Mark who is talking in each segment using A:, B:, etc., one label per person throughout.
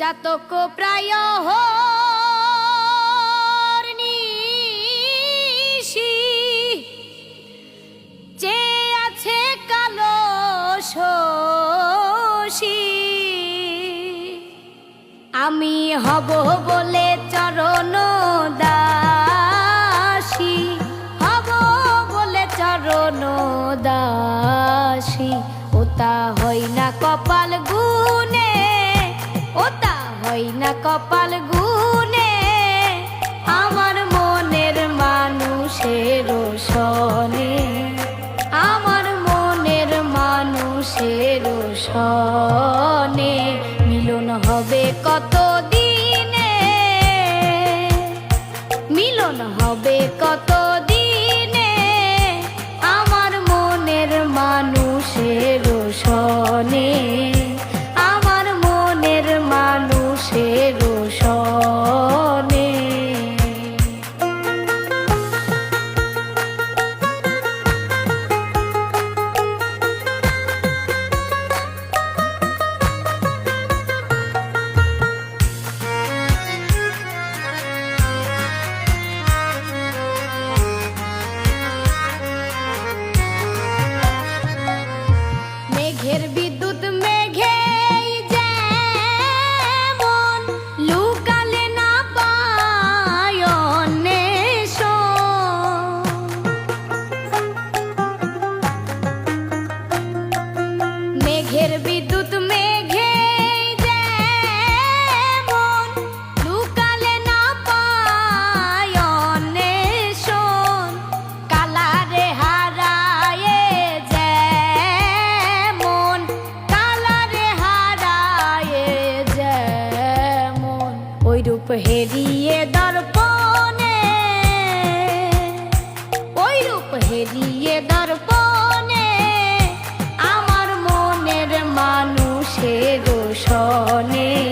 A: চাতক প্রায় নিশি। যে আছে কালো শশী। আমি হব বলে চরণ দাসী। হব বলে চরণ দাসী। ওতা হই না কপাল ওতা না কপাল গুনে আমার মনের মানুষের সনে আমার মনের মানুষের সনে মিলন হবে কত দিনে মিলন হবে কত ওই রূপ হেরিয়ে দর্পণে ওই রূপ হেরিয়ে দর্পণে আমার মনের মানুষের সনে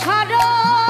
A: সরল